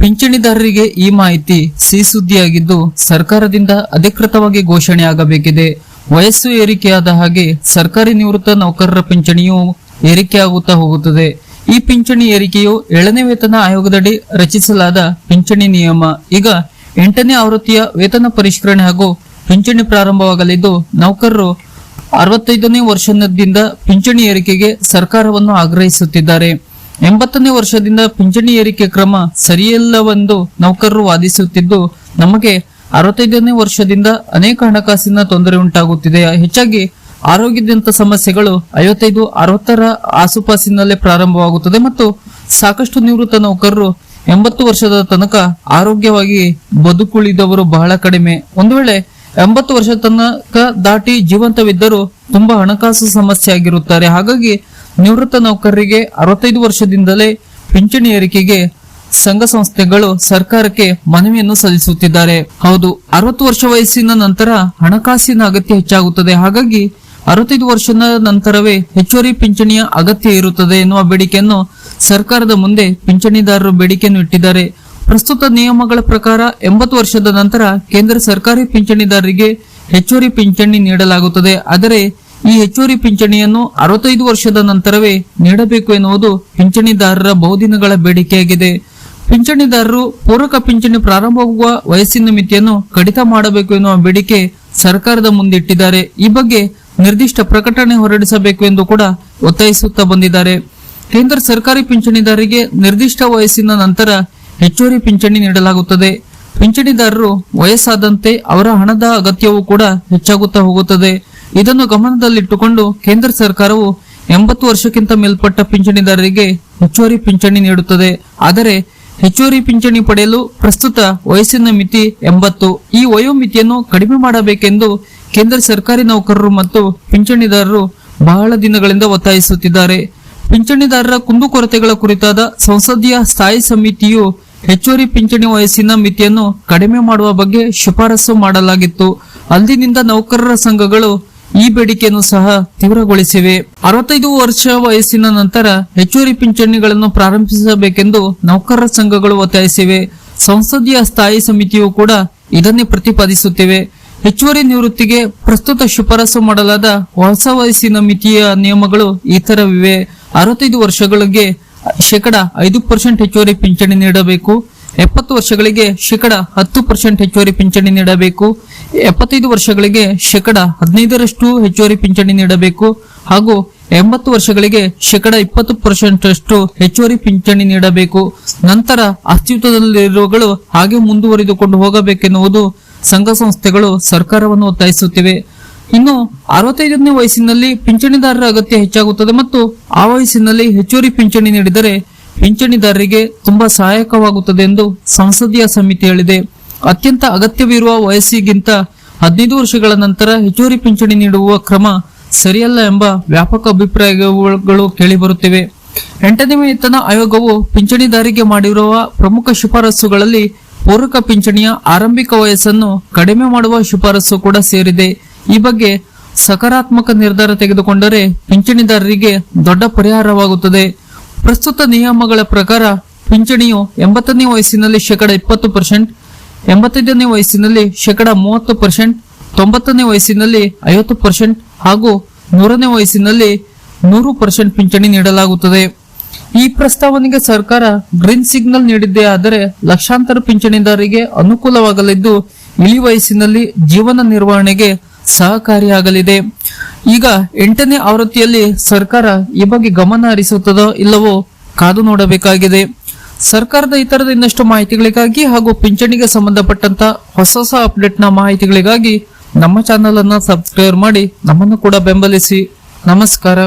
ಪಿಂಚಣಿದಾರರಿಗೆ ಈ ಮಾಹಿತಿ ಸಿ ಸುದ್ದಿಯಾಗಿದ್ದು ಸರ್ಕಾರದಿಂದ ಅಧಿಕೃತವಾಗಿ ಘೋಷಣೆಯಾಗಬೇಕಿದೆ ವಯಸ್ಸು ಏರಿಕೆಯಾದ ಹಾಗೆ ಸರ್ಕಾರಿ ನಿವೃತ್ತ ನೌಕರರ ಪಿಂಚಣಿಯು ಏರಿಕೆಯಾಗುತ್ತಾ ಹೋಗುತ್ತದೆ. ಈ ಪಿಂಚಣಿ ಏರಿಕೆಯು ಏಳನೇ ವೇತನ ಆಯೋಗದಡಿ ರಚಿಸಲಾದ ಪಿಂಚಣಿ ನಿಯಮ. ಈಗ ಎಂಟನೇ ಆವೃತ್ತಿಯ ವೇತನ ಪರಿಷ್ಕರಣೆ ಹಾಗೂ ಪಿಂಚಣಿ ಪ್ರಾರಂಭವಾಗಲಿದ್ದು, ನೌಕರರು ಅರವತ್ತೈದನೇ ವರ್ಷದಿಂದ ಪಿಂಚಣಿ ಏರಿಕೆಗೆ ಸರ್ಕಾರವನ್ನು ಆಗ್ರಹಿಸುತ್ತಿದ್ದಾರೆ. ಎಂಬತ್ತನೇ ವರ್ಷದಿಂದ ಪಿಂಚಣಿ ಏರಿಕೆ ಕ್ರಮ ಸರಿಯಲ್ಲವೆಂದು ನೌಕರರು ವಾದಿಸುತ್ತಿದ್ದು, ನಮಗೆ ಅರವತ್ತೈದನೇ ವರ್ಷದಿಂದ ಅನೇಕ ಹಣಕಾಸಿನ ತೊಂದರೆ ಉಂಟಾಗುತ್ತಿದೆ. ಹೆಚ್ಚಾಗಿ ಆರೋಗ್ಯದಂತ ಸಮಸ್ಯೆಗಳು ಐವತ್ತೈದು, ಅರವತ್ತರ ಆಸುಪಾಸಿನಲ್ಲೇ ಪ್ರಾರಂಭವಾಗುತ್ತದೆ ಮತ್ತು ಸಾಕಷ್ಟು ನಿವೃತ್ತ ನೌಕರರು ಎಂಬತ್ತು ವರ್ಷದ ತನಕ ಆರೋಗ್ಯವಾಗಿ ಬದುಕುಳಿದವರು ಬಹಳ ಕಡಿಮೆ. ಒಂದು ವೇಳೆ ಎಂಬತ್ತು ವರ್ಷ ತನಕ ದಾಟಿ ಜೀವಂತವಿದ್ದರೂ ತುಂಬಾ ಹಣಕಾಸು ಸಮಸ್ಯೆ ಆಗಿರುತ್ತಾರೆ. ಹಾಗಾಗಿ ನಿವೃತ್ತ ನೌಕರರಿಗೆ ಅರವತ್ತೈದು ವರ್ಷದಿಂದಲೇ ಪಿಂಚಣಿ ಏರಿಕೆಗೆ ಸಂಘ ಸಂಸ್ಥೆಗಳು ಸರ್ಕಾರಕ್ಕೆ ಮನವಿಯನ್ನು ಸಲ್ಲಿಸುತ್ತಿದ್ದಾರೆ. ಹೌದು, ಅರವತ್ತು ವರ್ಷ ವಯಸ್ಸಿನ ನಂತರ ಹಣಕಾಸಿನ ಅಗತ್ಯ ಹೆಚ್ಚಾಗುತ್ತದೆ. ಹಾಗಾಗಿ ಅರವತ್ತೈದು ವರ್ಷದ ನಂತರವೇ ಹೆಚ್ಚುವರಿ ಪಿಂಚಣಿಯ ಅಗತ್ಯ ಇರುತ್ತದೆ ಎನ್ನುವ ಬೇಡಿಕೆಯನ್ನು ಸರ್ಕಾರದ ಮುಂದೆ ಪಿಂಚಣಿದಾರರು ಬೇಡಿಕೆಯನ್ನು ಇಟ್ಟಿದ್ದಾರೆ. ಪ್ರಸ್ತುತ ನಿಯಮಗಳ ಪ್ರಕಾರ ಎಂಬತ್ತು ವರ್ಷದ ನಂತರ ಕೇಂದ್ರ ಸರ್ಕಾರಿ ಪಿಂಚಣಿದಾರರಿಗೆ ಹೆಚ್ಚುವರಿ ಪಿಂಚಣಿ ನೀಡಲಾಗುತ್ತದೆ. ಆದರೆ ಈ ಹೆಚ್ಚುವರಿ ಪಿಂಚಣಿಯನ್ನು ಅರವತ್ತೈದು ವರ್ಷದ ನಂತರವೇ ನೀಡಬೇಕು ಎನ್ನುವುದು ಪಿಂಚಣಿದಾರರ ಬಹುದಿನಗಳ ಬೇಡಿಕೆಯಾಗಿದೆ. ಪಿಂಚಣಿದಾರರು ಪೂರಕ ಪಿಂಚಣಿ ಪ್ರಾರಂಭವಾಗುವ ವಯಸ್ಸಿನ ಮಿತಿಯನ್ನು ಕಡಿತ ಮಾಡಬೇಕು ಎನ್ನುವ ಬೇಡಿಕೆ ಸರ್ಕಾರದ ಮುಂದಿಟ್ಟಿದ್ದಾರೆ ಈ ಬಗ್ಗೆ ನಿರ್ದಿಷ್ಟ ಪ್ರಕಟಣೆ ಹೊರಡಿಸಬೇಕು ಎಂದು ಕೂಡ ಒತ್ತಾಯಿಸುತ್ತಾ ಬಂದಿದ್ದಾರೆ. ಕೇಂದ್ರ ಸರ್ಕಾರಿ ಪಿಂಚಣಿದಾರರಿಗೆ ನಿರ್ದಿಷ್ಟ ವಯಸ್ಸಿನ ನಂತರ ಹೆಚ್ಚುವರಿ ಪಿಂಚಣಿ ನೀಡಲಾಗುತ್ತದೆ. ಪಿಂಚಣಿದಾರರು ವಯಸ್ಸಾದಂತೆ ಅವರ ಹಣದ ಅಗತ್ಯವೂ ಕೂಡ ಹೆಚ್ಚಾಗುತ್ತಾ ಹೋಗುತ್ತದೆ. ಇದನ್ನು ಗಮನದಲ್ಲಿಟ್ಟುಕೊಂಡು ಕೇಂದ್ರ ಸರ್ಕಾರವು ಎಂಬತ್ತು ವರ್ಷಕ್ಕಿಂತ ಮೇಲ್ಪಟ್ಟ ಪಿಂಚಣಿದಾರರಿಗೆ ಹೆಚ್ಚುವರಿ ಪಿಂಚಣಿ ನೀಡುತ್ತದೆ. ಆದರೆ ಹೆಚ್ಚುವರಿ ಪಿಂಚಣಿ ಪಡೆಯಲು ಪ್ರಸ್ತುತ ವಯಸ್ಸಿನ ಮಿತಿ ಎಂಬತ್ತು. ಈ ವಯೋಮಿತಿಯನ್ನು ಕಡಿಮೆ ಮಾಡಬೇಕೆಂದು ಕೇಂದ್ರ ಸರ್ಕಾರಿ ನೌಕರರು ಮತ್ತು ಪಿಂಚಣಿದಾರರು ಬಹಳ ದಿನಗಳಿಂದ ಒತ್ತಾಯಿಸುತ್ತಿದ್ದಾರೆ. ಪಿಂಚಣಿದಾರರ ಕುಂದುಕೊರತೆಗಳ ಕುರಿತಾದ ಸಂಸದೀಯ ಸ್ಥಾಯಿ ಸಮಿತಿಯು ಹೆಚ್ಚುವರಿ ಪಿಂಚಣಿ ವಯಸ್ಸಿನ ಮಿತಿಯನ್ನು ಕಡಿಮೆ ಮಾಡುವ ಬಗ್ಗೆ ಶಿಫಾರಸು ಮಾಡಲಾಗಿತ್ತು. ಅಂದಿನಿಂದ ನೌಕರರ ಸಂಘಗಳು ಈ ಬೇಡಿಕೆಯನ್ನು ಸಹ ತೀವ್ರಗೊಳಿಸಿವೆ. ಅರವತ್ತೈದು ವರ್ಷ ವಯಸ್ಸಿನ ನಂತರ ಹೆಚ್ಚುವರಿ ಪಿಂಚಣಿಗಳನ್ನು ಪ್ರಾರಂಭಿಸಬೇಕೆಂದು ನೌಕರರ ಸಂಘಗಳು ಒತ್ತಾಯಿಸಿವೆ. ಸಂಸದೀಯ ಸ್ಥಾಯಿ ಸಮಿತಿಯು ಕೂಡ ಇದನ್ನೇ ಪ್ರತಿಪಾದಿಸುತ್ತಿವೆ. ಹೆಚ್ಚುವರಿ ನಿವೃತ್ತಿಗೆ ಪ್ರಸ್ತುತ ಶಿಫಾರಸು ಮಾಡಲಾದ ಹೊಸ ವಯಸ್ಸಿನ ಮಿತಿಯ ನಿಯಮಗಳು ಈ ತರವಿವೆ ಅರವತ್ತೈದು ವರ್ಷಗಳಿಗೆ ಶೇಕಡ ಐದು ಪರ್ಸೆಂಟ್ ಹೆಚ್ಚುವರಿ ಪಿಂಚಣಿ ನೀಡಬೇಕು. ಎಪ್ಪತ್ತು ವರ್ಷಗಳಿಗೆ ಶೇಕಡ ಹತ್ತು ಪರ್ಸೆಂಟ್ ಹೆಚ್ಚುವರಿ ಪಿಂಚಣಿ ನೀಡಬೇಕು. ಎಪ್ಪತ್ತೈದು ವರ್ಷಗಳಿಗೆ ಶೇಕಡ ಹದಿನೈದರಷ್ಟು ಹೆಚ್ಚುವರಿ ಪಿಂಚಣಿ ನೀಡಬೇಕು. ಹಾಗೂ ಎಂಬತ್ತು ವರ್ಷಗಳಿಗೆ ಶೇಕಡ ಇಪ್ಪತ್ತು ಪರ್ಸೆಂಟ್ ಅಷ್ಟು ಹೆಚ್ಚುವರಿ ಪಿಂಚಣಿ ನೀಡಬೇಕು. ನಂತರ ಅಸ್ತಿತ್ವದಲ್ಲಿರುವಗಳು ಹಾಗೆ ಮುಂದುವರಿದುಕೊಂಡು ಹೋಗಬೇಕೆನ್ನುವುದು ಸಂಘ ಸಂಸ್ಥೆಗಳು ಸರ್ಕಾರವನ್ನು ಒತ್ತಾಯಿಸುತ್ತಿವೆ. ಇನ್ನು ಅರವತ್ತೈದನೇ ವಯಸ್ಸಿನಲ್ಲಿ ಪಿಂಚಣಿದಾರರ ಅಗತ್ಯ ಹೆಚ್ಚಾಗುತ್ತದೆ ಮತ್ತು ಆ ವಯಸ್ಸಿನಲ್ಲಿ ಹೆಚ್ಚುವರಿ ಪಿಂಚಣಿ ನೀಡಿದರೆ ಪಿಂಚಣಿದಾರರಿಗೆ ತುಂಬಾ ಸಹಾಯಕವಾಗುತ್ತದೆ ಎಂದು ಸಂಸದೀಯ ಸಮಿತಿ ಹೇಳಿದೆ. ಅತ್ಯಂತ ಅಗತ್ಯವಿರುವ ವಯಸ್ಸಿಗಿಂತ ಹದಿನೈದು ವರ್ಷಗಳ ನಂತರ ಹೆಚ್ಚುವರಿ ಪಿಂಚಣಿ ನೀಡುವ ಕ್ರಮ ಸರಿಯಲ್ಲ ಎಂಬ ವ್ಯಾಪಕ ಅಭಿಪ್ರಾಯಗಳು ಕೇಳಿಬರುತ್ತಿವೆ. ಎಂಟನೇ ವೇತನ ಆಯೋಗವು ಪಿಂಚಣಿದಾರಿಗೆ ಮಾಡಿರುವ ಪ್ರಮುಖ ಶಿಫಾರಸುಗಳಲ್ಲಿ ಪೂರಕ ಪಿಂಚಣಿಯ ಆರಂಭಿಕ ವಯಸ್ಸನ್ನು ಕಡಿಮೆ ಮಾಡುವ ಶಿಫಾರಸು ಕೂಡ ಸೇರಿದೆ. ಈ ಬಗ್ಗೆ ಸಕಾರಾತ್ಮಕ ನಿರ್ಧಾರ ತೆಗೆದುಕೊಂಡರೆ ಪಿಂಚಣಿದಾರರಿಗೆ ದೊಡ್ಡ ಪರಿಹಾರವಾಗುತ್ತದೆ. ಪ್ರಸ್ತುತ ನಿಯಮಗಳ ಪ್ರಕಾರ ಪಿಂಚಣಿಯು ಎಂಬತ್ತನೇ ವಯಸ್ಸಿನಲ್ಲಿ ಶೇಕಡ ಇಪ್ಪತ್ತು ಪರ್ಸೆಂಟ್, ಎಂಬತ್ತೈದನೇ ವಯಸ್ಸಿನಲ್ಲಿ ಶೇಕಡ ಮೂವತ್ತು ಪರ್ಸೆಂಟ್, ತೊಂಬತ್ತನೇ ವಯಸ್ಸಿನಲ್ಲಿ ಐವತ್ತು ಪರ್ಸೆಂಟ್ ಹಾಗೂ ನೂರನೇ ವಯಸ್ಸಿನಲ್ಲಿ ನೂರು ಪರ್ಸೆಂಟ್ ಪಿಂಚಣಿ ನೀಡಲಾಗುತ್ತದೆ. ಈ ಪ್ರಸ್ತಾವನೆಗೆ ಸರ್ಕಾರ ಗ್ರೀನ್ ಸಿಗ್ನಲ್ ನೀಡಿದ್ದೇ ಆದರೆ ಲಕ್ಷಾಂತರ ಪಿಂಚಣಿದಾರರಿಗೆ ಅನುಕೂಲವಾಗಲಿದ್ದು, ಇಳಿ ವಯಸ್ಸಿನಲ್ಲಿ ಜೀವನ ನಿರ್ವಹಣೆಗೆ ಸಹಕಾರಿಯಾಗಲಿದೆ. ಈಗ ಎಂಟನೇ ಆವೃತ್ತಿಯಲ್ಲಿ ಸರ್ಕಾರ ಈ ಬಗ್ಗೆ ಗಮನ ಹರಿಸುತ್ತದೋ ಇಲ್ಲವೋ ಕಾದು ನೋಡಬೇಕಾಗಿದೆ. ಸರ್ಕಾರದ ಇತರದ ಇನ್ನಷ್ಟು ಮಾಹಿತಿಗಳಿಗಾಗಿ ಹಾಗೂ ಪಿಂಚಣಿಗೆ ಸಂಬಂಧಪಟ್ಟಂತ ಹೊಸ ಹೊಸ ಅಪ್ಡೇಟ್ನ ಮಾಹಿತಿಗಳಿಗಾಗಿ ನಮ್ಮ ಚಾನೆಲ್ ಅನ್ನ ಸಬ್ಸ್ಕ್ರೈಬ್ ಮಾಡಿ ನಮ್ಮನ್ನು ಕೂಡ ಬೆಂಬಲಿಸಿ. ನಮಸ್ಕಾರ.